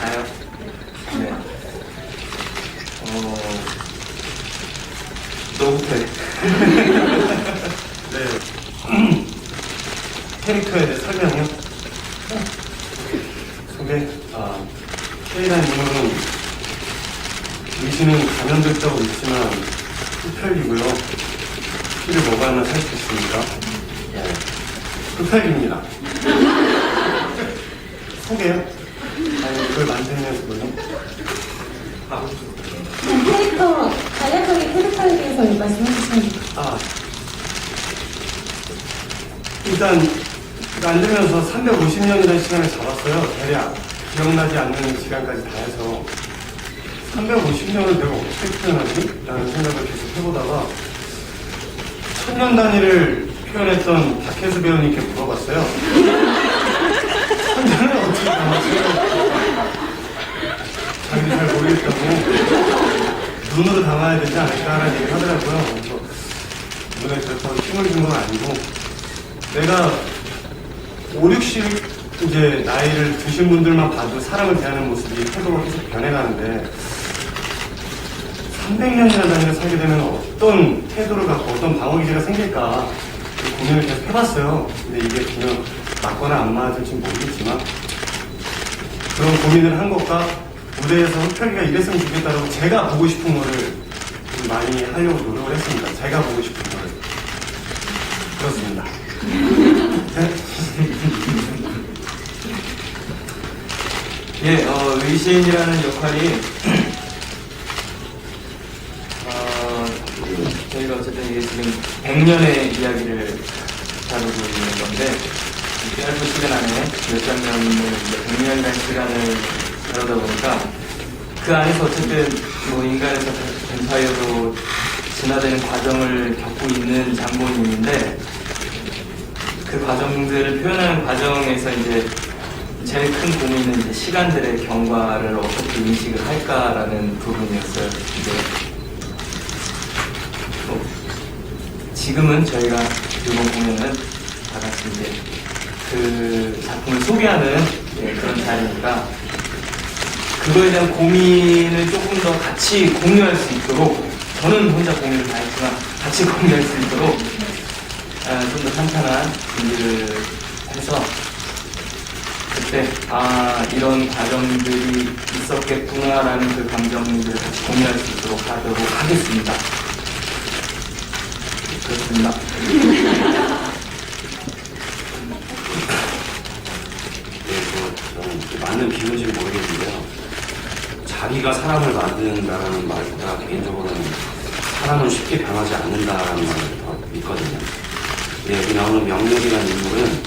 아요? 네. 어, 너부터 해. 네. 캐릭터에 대해 설명이요? 소개. 아, K라는 인물은 의지는 감염됐다고 있지만 흡혈이고요. 피를 먹어야만 살 수 있습니다. 네. 흡혈입니다. 소개요? 아니, 그걸 만들면 그거요? 아, 캐릭터, 간략하게 캐릭터에 대해서 말씀해 주시면 아, 일단 만들면서 350년이라는 시간을 잡았어요. 대략 기억나지 않는 시간까지 다 해서 350년을 내가 어떻게 표현하지? 라는 생각을 계속 해보다가 천년 단위를 표현했던 박혜수 배우님께 물어봤어요. 천년을 어떻게 담았어요? 자기 잘 모르겠다고 눈으로 담아야 되지 않을까라는 얘기를 하더라고요. 그래서 눈에 그렇다고 힘을 준 건 아니고 내가 5, 60 이제 나이를 드신 분들만 봐도 사람을 대하는 모습이 태도가 계속 변해가는데 300년이나 단위를 살게 되면 어떤 태도를 갖고 어떤 방어 기제가 생길까 고민을 계속 해봤어요. 근데 이게 그냥 맞거나 안 맞을지 모르겠지만 그런 고민을 한 것과 무대에서 흡혈기가 이랬으면 좋겠다고 제가 보고 싶은 거를 좀 많이 하려고 노력을 했습니다. 제가 보고 싶은 거를. 그렇습니다. 네? 예, 어, 의신이라는 역할이, 어, 저희가 어쨌든 이게 지금 100년의 이야기를 다루고 있는 건데, 이 짧은 시간 안에 몇 장면을 이제 100년이라는 시간을 다루다 보니까, 그 안에서 어쨌든 뭐 인간에서 뱀파이어로 진화되는 과정을 겪고 있는 장본인인데, 그 과정들을 표현하는 과정에서 이제 제일 큰 고민은 이제 시간들의 경과를 어떻게 인식을 할까라는 부분이었어요. 이제 뭐 지금은 저희가 이번 공연은 다 같이 이제 그 작품을 소개하는 예, 그런 자리니까 그거에 대한 고민을 조금 더 같이 공유할 수 있도록 저는 혼자 고민을 다 했지만 같이 공유할 수 있도록 아, 좀더 탄탄한 준비를 해서 그때 아 이런 과정들이 있었겠구나라는 그 감정들을 같이 공유할 수 있도록 하도록 하겠습니다. 그렇습니다. 네, 뭐, 저는 이렇게 맞는 비유인지 모르겠는데요. 자기가 사람을 만든다는 말보다 개인적으로는 사람은 쉽게 변하지 않는다는 말을 더 믿거든요. 예, 여기 나오는 명렬이라는 인물은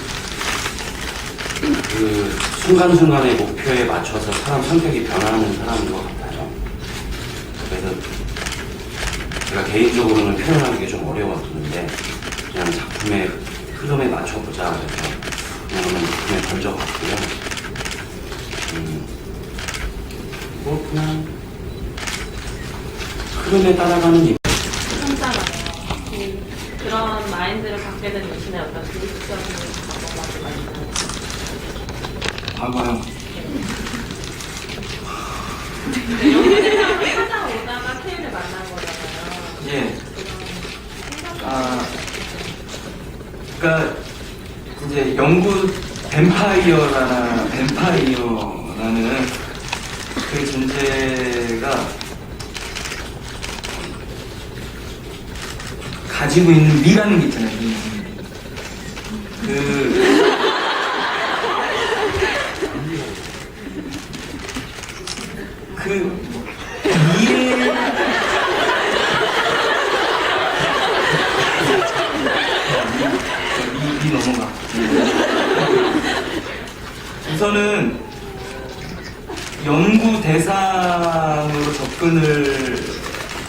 그 순간순간의 목표에 맞춰서 사람 성격이 변하는 사람인 것 같아요. 그래서 제가 개인적으로는 표현하기 좀 어려웠는데 그냥 작품의 흐름에 맞춰보자 그래서 그냥 작품에 던져봤고요. 음, 뭐 그냥 흐름에 따라가는 이 참잖아요. 그, 그런 마인드를 갖게 된 대신에 어떤 교육적인 방법밖에 많이 과거요. 찾아오다가 케이를 만난 거잖아요. 예. 아, 그러니까 이제 영구 뱀파이어라나 뱀파이어라는 그 존재가 가지고 있는 미라는 게 있잖아요. 미. 그 그. 우선은 연구 대상으로 접근을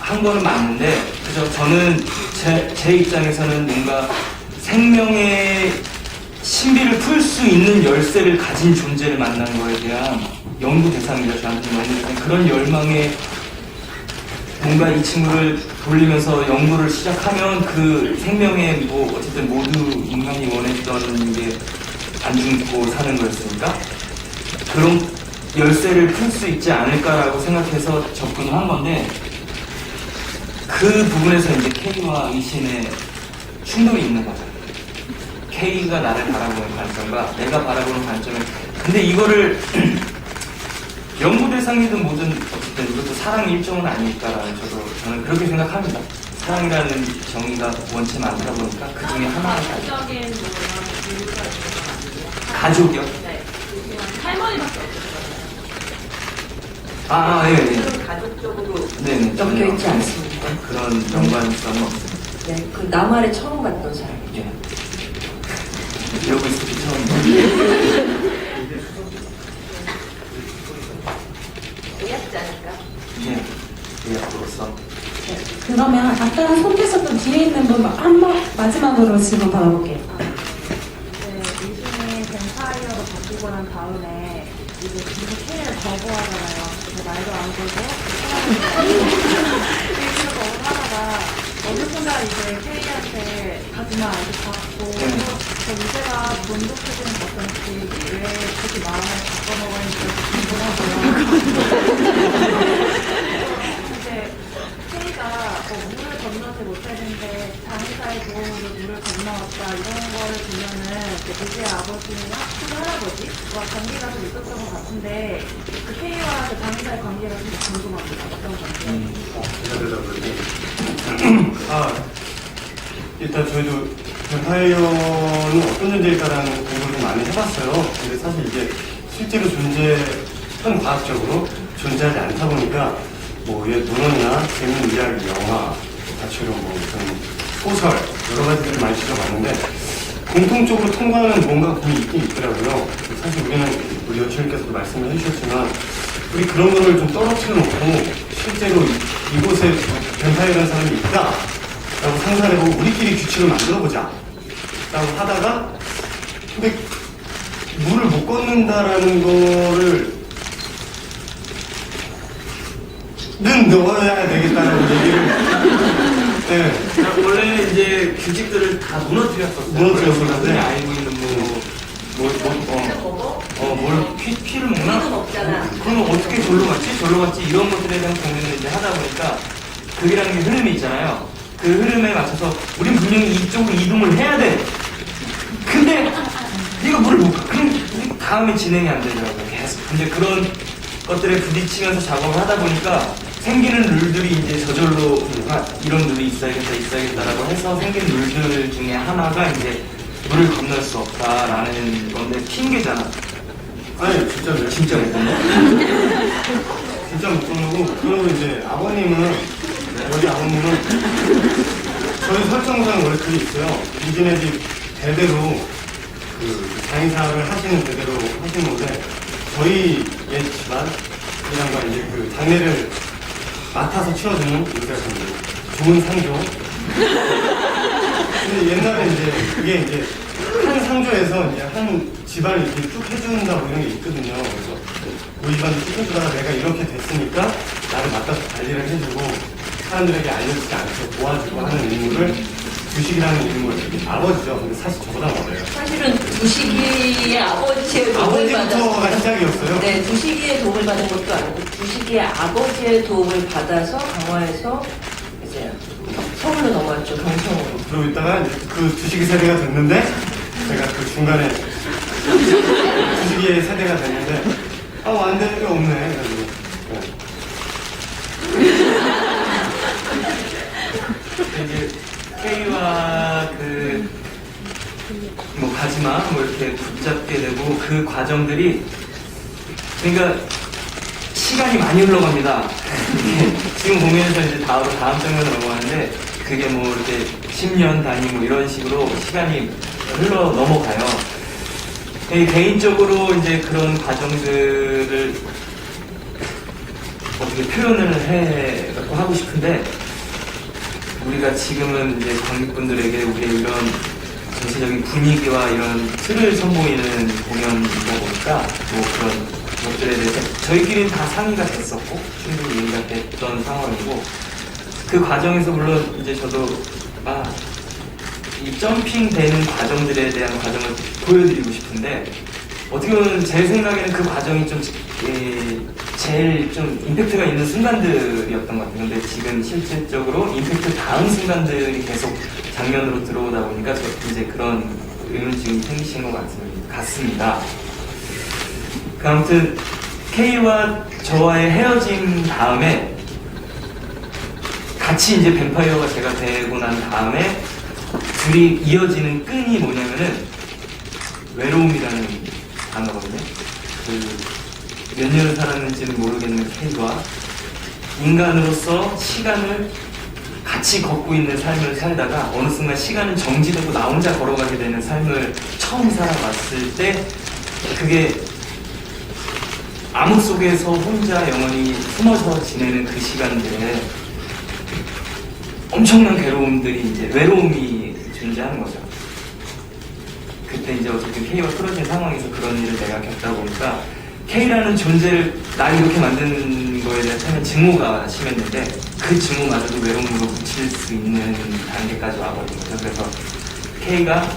한 거는 맞는데, 그죠? 저는 제, 제 입장에서는 뭔가 생명의 신비를 풀 수 있는 열쇠를 가진 존재를 만난 거에 대한 연구 대상이죠. 저한테 연구 대상. 그런 열망에 뭔가 이 친구를 돌리면서 연구를 시작하면 그 생명의 뭐 어쨌든 모두 인간이 원했던 게 안 죽고 사는 거였으니까 그런 열쇠를 풀 수 있지 않을까라고 생각해서 접근을 한 건데 그 부분에서 이제 K와 이신의 충돌이 있는 거죠. K가 나를 바라보는 관점과 내가 바라보는 관점을 근데 이거를 연구 대상이든 뭐든 어쨌든 이것도 사랑의 일종은 아닐까라는 저도 저는 그렇게 생각합니다. 사랑이라는 정의가 원체 많다 보니까 그 중에 하나가 가족. 가족적인 뭐 이런 이유가 있는 건 아니에요. 가족이요? 네. 할머니밖에 없어요. 아, 아, 예, 예. 가족적으로 네네. 엮여 있지 않습니다. 그런 연관성은 없습니다. 네, 그 나말에 처음 봤던 사람이죠. 예. 이러고 있을 때 처음. 의학자니까. 예. 예약으로서. 그러면 아까 소개하셨던 뒤에 있는 분 한 번 마지막으로 질문 받아볼게요. 네, 이신이 뱀파이어로 바뀌고 난 다음에 이제 계속 K를 거부하잖아요. 그 말도 안 되고 어느 순간 이제 K한테 가지마 이렇게 받고 네. 저 이제가 돈독해지는 어떤 계획이 왜 그렇게 마음을 바꿔먹었는지 궁금하고요. 이제 K가 어, 물을 건너지 못했는데 장의사의 도움으로 물을 건너왔다 이런 거를 보면은 이제 우리의 아버지나 큰 할아버지와 관계가 좀 있었던 것 같은데 그 K와 그 장의사의 관계가 좀 궁금합니다. 어떤 관계? 아, 일단 저희도 뱀파이어는 어떤 존재일까라는 공부를 좀 많이 해봤어요. 근데 사실 이게 실제로 존재, 현 과학적으로 존재하지 않다 보니까 뭐 예, 논어나 재밌는 이야기, 영화, 다큐로 뭐 소설 여러 가지들을 많이 지어봤는데 공통적으로 통과하는 뭔가 분이 있긴 있더라고요. 사실 우리는 우리 여친님께서도 말씀을 해주셨지만 우리 그런 거를 좀 떨어뜨려 놓고 실제로 이- 이곳에 뱀파이어라는 사람이 있다. 라고 상상을 해보고 우리끼리 규칙을 만들어 보자. 라고 하다가 근데 물을 못 걷는다라는 거를 는 넣어야 되겠다는 얘기를 네. 원래는 이제 규칙들을 다 무너뜨렸었어요. 무너뜨렸었는데. 흔히 알고 있는 뭐, 뭐, 뭐, 피를 어, 먹어? 어, 뭘, 피, 피를 먹나? 먹잖아. 그러면 어떻게 절로 갔지? 절로 갔지? 이런 것들에 대한 고민을 이제 하다 보니까 극이라는 게 흐름이 있잖아요. 그 흐름에 맞춰서 우린 분명히 이쪽으로 이동을 해야 돼. 근데 네가 물을 못 가. 그럼 다음에 진행이 안 되더라고요. 계속. 근데 그런 것들에 부딪히면서 작업을 하다 보니까 생기는 룰들이 이제 저절로 아, 이런 룰이 있어야겠다, 있어야겠다라고 해서 생긴 룰들 중에 하나가 이제 물을 건널 수 없다라는 건데 핑계잖아. 아니 진짜로요? 진짜 못 건너? 진짜 못 끊고 그리고 이제 아버님은 여기 아버님은 저희 설정상 원래 그게 있어요. 이진의 집 대대로 그 장의사를 하시는 대대로 하시는 건데 저희 옛 집안 이랑과 이제 그 장례를 맡아서 치러주는 의사였습니다. 좋은 상조. 근데 옛날에 이제 그게 이제 한 상조에서 이제 한 집안을 이렇게 쭉 해준다 뭐 이런 게 있거든요. 그래서 우리 집안도 쭉 해주다가 내가 이렇게 됐으니까 나를 맡아서 관리를 해주고 사람들에게 알려지지 않게 도와주고 하는 임무를 주식이라는 임무를 아버지죠. 근데 사실 저보다 어려요. 사실은 두식이의 아버지의 도움을 아버지부터가 받았어요. 시작이었어요. 네, 두식이의 도움을 받은 것도 아니고 두식이의 아버지의 도움을 받아서 강화해서 이제 서울로 넘어왔죠, 경성으로. 있다가 이제 그 주식이 세대가 됐는데 제가 그 중간에 주식의 세대가 됐는데 아안 되는 게 없네. 네. 이제 K와 그, 뭐, 이렇게 붙잡게 되고, 그 과정들이, 그러니까, 시간이 많이 흘러갑니다. 지금 공연에서 이제 다음, 다음 장면으로 넘어가는데, 그게 뭐, 이렇게 10년 단위 뭐, 이런 식으로 시간이 흘러 넘어가요. 예, 개인적으로 이제 그런 과정들을 어떻게 표현을 해 하고 싶은데 우리가 지금은 이제 관객분들에게 우리의 이런 전체적인 분위기와 이런 틀을 선보이는 공연이다 보니까 뭐 그런 것들에 대해서 저희끼리는 다 상의가 됐었고 충분히 얘기가 됐던 상황이고 그 과정에서 물론 이제 저도 아 이 점핑 되는 과정들에 대한 과정을 보여드리고 싶은데 어떻게 보면 제 생각에는 그 과정이 좀 예, 제일 좀 임팩트가 있는 순간들이었던 것 같아요. 근데 지금 실질적으로 임팩트 다음 순간들이 계속 장면으로 들어오다 보니까 저 이제 그런 의문증이 생기신 것 같- 같습니다. 그 아무튼 K와 저와의 헤어짐 다음에 같이 이제 뱀파이어가 제가 되고 난 다음에 둘이 이어지는 끈이 뭐냐면은 외로움이라는 단어거든요. 그몇 년을 살았는지는 모르겠는 K가 인간으로서 시간을 같이 걷고 있는 삶을 살다가 어느 순간 시간은 정지되고 나 혼자 걸어가게 되는 삶을 처음 살아봤을 때 그게 암흑 속에서 혼자 영원히 숨어서 지내는 그 시간들에 엄청난 괴로움들이 이제 외로움이 존재하는 거죠. 그때 이제 어쨌든 K가 틀어진 상황에서 그런 일을 내가 겪다 보니까 K라는 존재를 날 이렇게 만드는 거에 대한 처음에 증오가 심했는데 그 증오마저도 외로움으로 붙일 수 있는 단계까지 거죠. 그래서 K가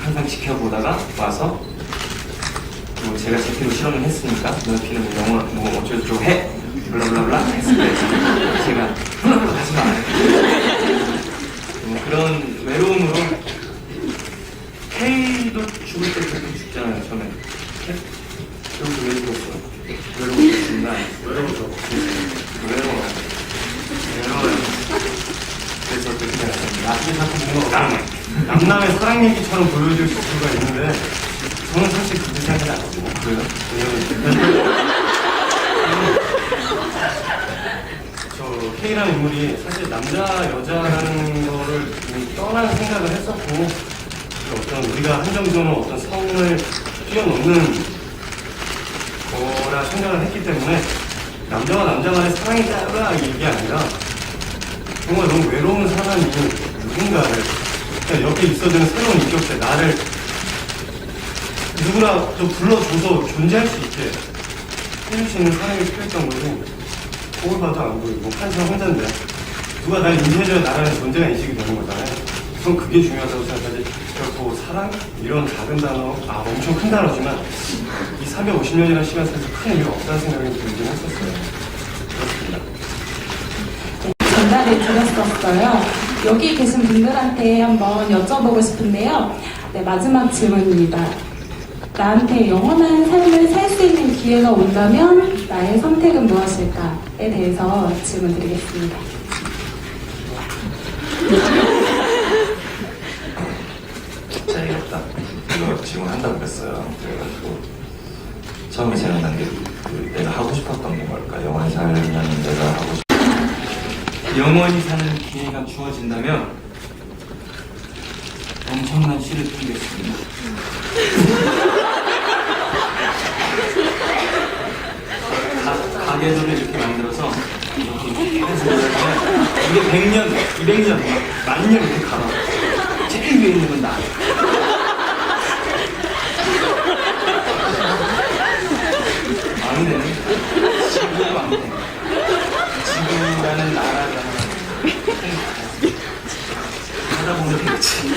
항상 지켜보다가 와서 뭐 제가 제 피로 실험을 했으니까 너 피는 뭐 영어 뭐 어쩌고저쩌고 해 블라블라블라 했을 때 제가 블라블라 하지 마 뭐 그런 외로움으로 K도 죽을 때 그렇게 죽잖아요 처음에 그것도 왜 죽었어? 외로워 죽는다 외로워서 외로워 외로워요 그래서 어떻게 생각하십니까? 나중에 남, 남남의 사랑 얘기처럼 보여줄 수가 있는데 저는 사실 그렇게 생각하지 않거든요. 그래요? 왜냐면 저 K라는 인물이 사실 남자 여자라는 거를 이미 떠난 생각을 했었고 그 어떤 우리가 한정적으로 어떤 성을 뛰어넘는 생각을 했기 때문에 남자와 남자만의 사랑이 따라 이게 아니라 정말 너무 외로운 사람이 누군가를 그러니까 옆에 있어주는 새로운 인격체 나를 누구나 좀 불러줘서 존재할 수 있게 해줄 수 있는 사람이 필요했던 거지. 거울 봐도 안 보이고 한참 혼자인데 누가 날 인지해줘야 나라는 존재가 인식이 되는 거잖아요. 우선 그게 중요하다고 생각하지 결코 사랑? 이런 작은 단어 아 엄청 큰 단어지만 이 350년이라는 시간 속에서 큰 의미가 없다는 생각이 들긴 했었어요 그렇습니다 전달해 드렸었어요. 여기 계신 분들한테 한번 여쭤보고 싶은데요. 네, 마지막 질문입니다. 나한테 영원한 삶을 살 수 있는 기회가 온다면 나의 선택은 무엇일까에 대해서 질문 드리겠습니다. 차이가 없다. 이거 질문한다고 그랬어요. 그래가지고 처음에 생각난 게 그, 내가 하고 싶었던 게 뭘까? 영원히 살면 내가 하고 싶 영원히 사는 기회가 주어진다면 엄청난 시를 뿌리겠습니다. 가- 가게도를 이렇게 만들어서 이렇게 이게 100년, 200년, 만년 이렇게 가봐. 제일 위에 있는 건 나. 마음이 되는 거야. 지구도 안 돼. 지구라는 나라가 하다 보면 되겠지.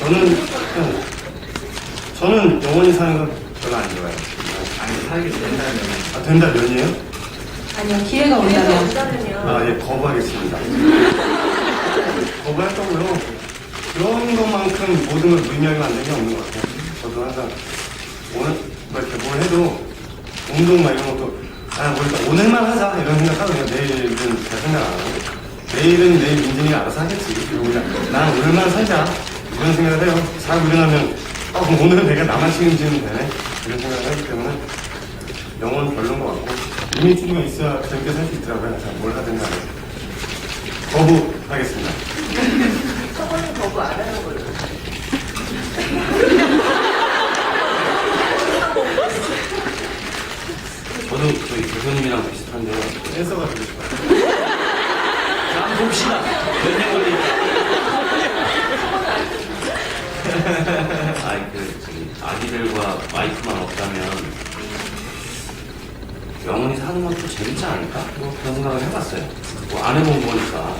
저는 그냥 저는 영원히 사는 건 별로 안 좋아해요. 아니 살게 된다면 아, 된다면이에요? 아니요, 기회가 온다면. 온다면요. 아, 예, 거부하겠습니다. 거부할 거고요. 그런 것만큼 모든 걸 무의미하게 만드는 게 없는 것 같아요. 저도 항상 오늘 뭐 이렇게 뭘 해도 운동 막 이런 것도 아, 뭐 일단 오늘만 하자 이런 생각하고 그냥 내일은 잘 생각 안 하고 내일은 내일 민진이가 알아서 하겠지. 그리고 그냥 난 오늘만 살자 이런 생각을 해요. 자고 일어나면 아, 그럼 오늘은 내가 나만 책임지면 되네 이런 생각을 하기 때문에 영원 별로인 것 같고 이미지가 있어야 재밌게 살 수 있더라고요. 뭘 하든 간에 거부하겠습니다. 저거는 거부 안 하는 걸로. 저도 저희 교수님이랑 비슷한데요. 댄서가 되고 싶어요. 자, 한번 봅시다. 몇년 걸릴까? 아이 그 저기 아기들과 와이프만 없다면 영원히 사는 것도 재밌지 않을까? 뭐 그런 생각을 해봤어요. 뭐 안 해본 거니까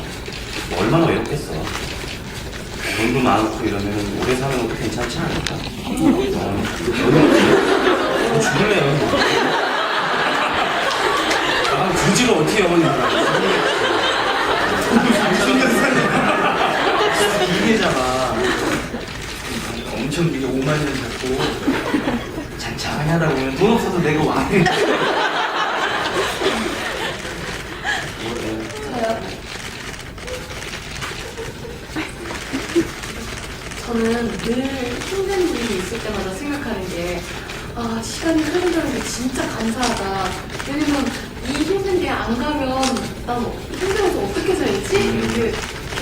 뭐 얼마나 외롭겠어. 돈도 많고 이러면 오래 사는 것도 괜찮지 않을까? 어, 여기 죽으면 아, 굳 기계잖아. 엄청 되게 오만을 잡고 잔잔하게 하다 보면 돈 없어서 내가 와. 저는 늘 힘든 일이 있을 때마다 생각하는 게, 아, 시간이 흐른다는 게 진짜 감사하다. 왜냐면 이 힘든 게안 가면 난 힘들어서 어떻게 살지? 이렇게,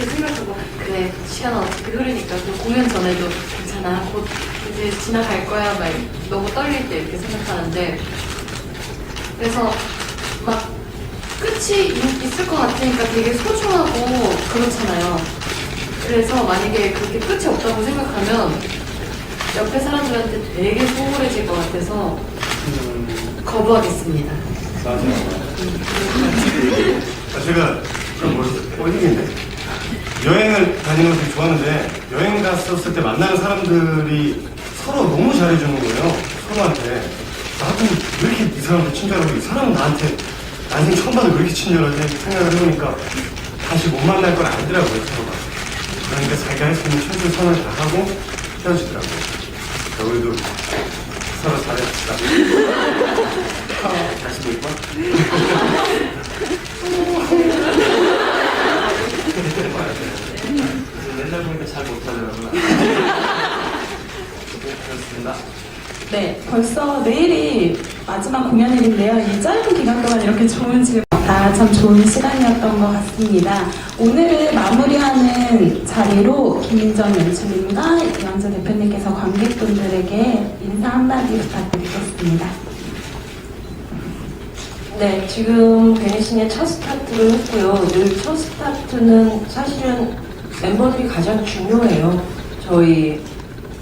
생각하고, 그래, 시간은 어떻게 흐르니까 또 공연 전에도 괜찮아. 곧 이제 지나갈 거야. 막 너무 떨릴 때 이렇게 생각하는데, 그래서 막 끝이 있- 있을 것 같으니까 되게 소중하고 그렇잖아요. 그래서 만약에 그렇게 끝이 없다고 생각하면 옆에 사람들한테 되게 소홀해질 것 같아서 거부하겠습니다. 아, 제가 좀 꼴리겠네. 여행을 다니는 걸 되게 좋아하는데 여행 갔었을 때 만나는 사람들이 서로 너무 잘해주는 거예요. 서로한테. 나도 왜 이렇게 이 사람한테 친절하고 이 사람은 나한테 난생 처음 봐도 왜 이렇게 친절하지 생각을 해보니까 다시 못 만날 걸 알더라고요 서로가. 그러니까 자기가 할 수 있는 최선을 선을 다 하고 헤어지더라고요. 자, 우리도 서로 잘해봅시다. 다시 볼 거야? 맨날 보니까 잘 못하더라고요. 네, 그렇습니다. 네, 벌써 내일이 마지막 공연일인데요. 이 짧은 기간 동안 이렇게 좋은 질문 다참 좋은 시간이었던 것 같습니다. 오늘을 마무리하는 자리로 김인정 연출님과 이영재 대표님께서 관객분들에게 인사 한마디 부탁드리겠습니다. 네, 지금 베니싱의 첫 스타트를 했고요. 늘 첫 스타트는 사실은 멤버들이 가장 중요해요. 저희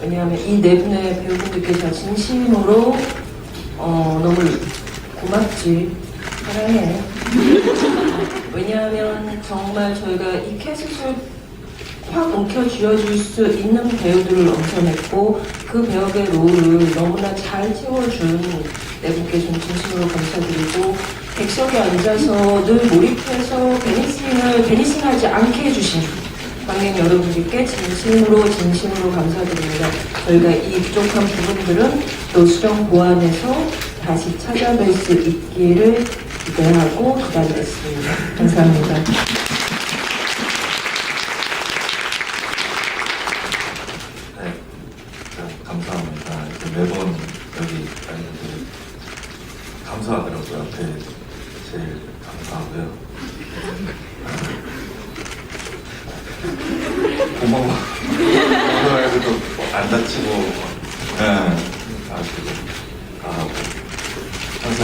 왜냐하면 이 네 분의 배우분들께 제가 진심으로 어, 너무 고맙지 사랑해. 왜냐하면 정말 저희가 이 캐스트를 확 움켜쥐어줄 수 있는 배우들을 넘쳐냈고 그 배역의 롤을 너무나 잘 채워준 네 분께 좀 진심으로 감사드리고 객석에 앉아서 늘 몰입해서 베니싱을 베니싱하지 않게 해주신 관객 여러분들께 진심으로 진심으로 감사드립니다. 저희가 이 부족한 부분들은 또 수정 보완해서 다시 찾아뵐 수 있기를 기대하고 기다리겠습니다. 감사합니다. 네, 자, 감사합니다. 이렇게 매번 여기 아이들이 앞에 제일 감사하고요. 고마워. 고마워요. 그래도 안 다치고, 네, 아시고. 항상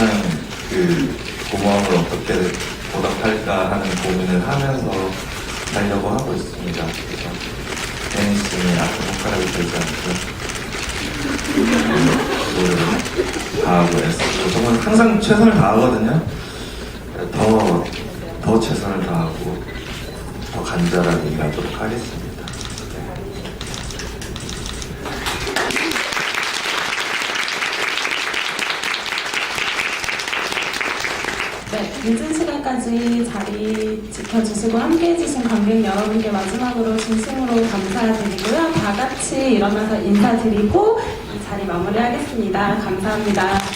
그 고마움을 어떻게 보답할까 하는 고민을 하면서 살려고 하고 있습니다. 그래서 베니스는 아픈 손가락이 되지 않고 노력을 다하고 애쓰고 정말 항상 최선을 다하거든요. 더, 더 최선을 다하고 더 간절하게 일하도록 하겠습니다. 네, 늦은 시간까지 자리 지켜주시고 함께 해주신 관객 여러분께 마지막으로 진심으로 감사드리고요. 다 같이 일어나서 인사드리고 이 자리 마무리하겠습니다. 감사합니다.